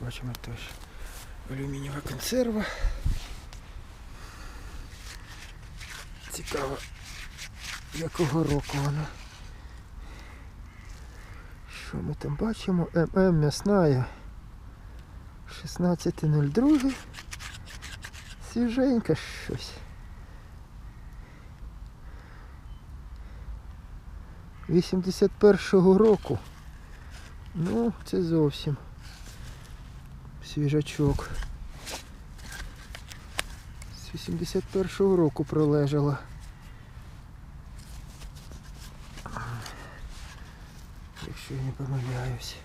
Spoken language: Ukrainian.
бачимо теж алюмінієва консерва. Цікаво, якого року вона. Що ми там бачимо? ММ м'ясная. 16.02. Свіженька щось. 81-го року. Ну, це зовсім свіжачок. З 81-го року пролежала. Якщо я не помиляюсь.